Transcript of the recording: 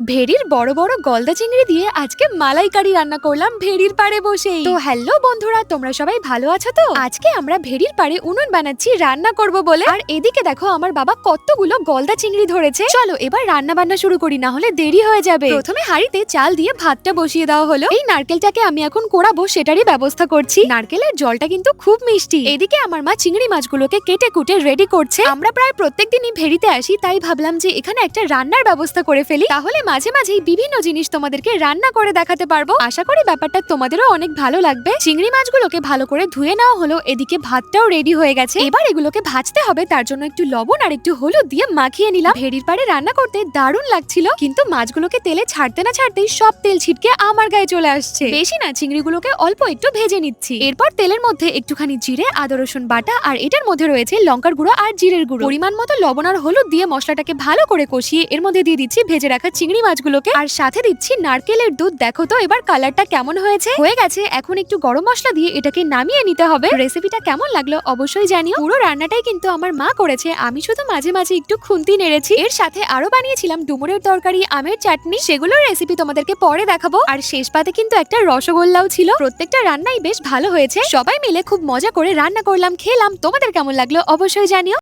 ভেড়ির বড় বড় গলদা চিংড়ি দিয়ে আজকে মালাইকারি রান্না করলাম ভেড়ির পাড়ে বসে। তো হ্যালো বন্ধুরা, তোমরা সবাই ভালো আছো তো? আজকে আমরা ভেড়ির পাড়ে উনুন বানাচ্ছি, রান্না করব বলে। আর এদিকে দেখো, আমার বাবা কতগুলো গলদা চিংড়ি ধরেছে। চলো এবার রান্না বান্না শুরু করি, না হলে দেরি হয়ে যাবে। প্রথমে হাঁড়িতে চাল দিয়ে ভাতটা বসিয়ে দেওয়া হলো। এই নারকেলটাকে আমি এখন কোড়াবো সেটারই ব্যবস্থা করছি। নারকেলের জলটা কিন্তু খুব মিষ্টি। এদিকে আমার মা চিংড়ি মাছগুলোকে কেটে কুটে রেডি করছে। আমরা প্রায় প্রত্যেকদিনই ভেড়িতে আসি, তাই ভাবলাম যে এখানে একটা রান্নার ব্যবস্থা করে ফেলি। তাহলে মাঝে মাঝেই বিভিন্ন জিনিস তোমাদেরকে রান্না করে দেখাতে পারব। আশা করি ব্যাপারটা তোমাদেরও অনেক ভালো লাগবে। চিংড়ি মাছগুলোকে ভালো করে ধুয়ে নেওয়া হলো, এদিকে ভাতটাও রেডি হয়ে গেছে। এবার এগুলোকে ভাজতে হবে, তার জন্য একটু লবণ আর একটু হলুদ দিয়ে মাখিয়ে নিলাম। ভেড়ির পাড়ে রান্না করতে দারুণ লাগছিল, কিন্তু মাছগুলোকে তেলে ছাড়তে না ছাড়তেই সব তেল ছিটকে আমার গায়ে চলে আসছে। বেশি না, চিংড়িগুলোকে অল্প একটু ভেজে নিচ্ছি। এরপর তেলের মধ্যে একটুখানি জিরে, আদা, রসুন বাটা আর এটার মধ্যে রয়েছে লঙ্কার গুঁড়ো আর জিরের গুঁড়ো। পরিমাণ মতো লবণ আর হলুদ দিয়ে মশলাটাকে ভালো করে কষিয়ে এর মধ্যে দিয়ে দিচ্ছি ভেজে রাখা চিংড়ি মাছগুলোকে। আর সাথে দিচ্ছি নারকেলের দুধ। দেখো তো এবার কালারটা কেমন হয়েছে? হয়ে গেছে, এখন একটু গরম মশলা দিয়ে এটাকে নামিয়ে নিতে হবে। রেসিপিটা কেমন লাগল অবশ্যই জানিও। পুরো রান্নাটাই কিন্তু আমার মা করেছে। আমি শুধু মাঝে মাঝে একটু খুন্তি নেড়েছি। এর সাথে আরও বানিয়েছিলাম ডুমুরের তরকারি, আমের চাটনি। সেগুলোর রেসিপি তোমাদেরকে পরে দেখাবো। আর শেষ পাতে কিন্তু একটা রসগোল্লাও ছিল। প্রত্যেকটা রান্নাই বেশ ভালো হয়েছে। সবাই মিলে খুব মজা করে রান্না করলাম, খেলাম। তোমাদের কেমন লাগল অবশ্যই জানিও।